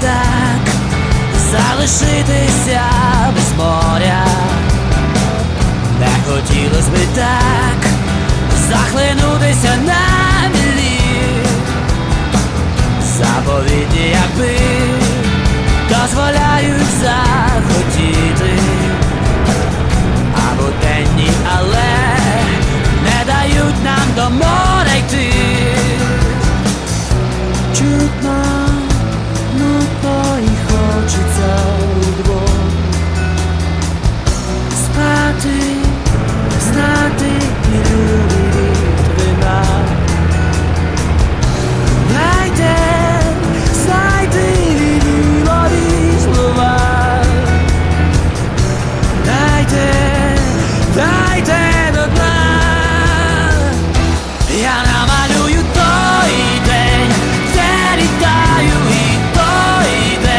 так залишитися без моря, не хотілося би так захлинутися на мілі, заповіді, якби дозволяють захотіти, а буденні але не дають нам домов.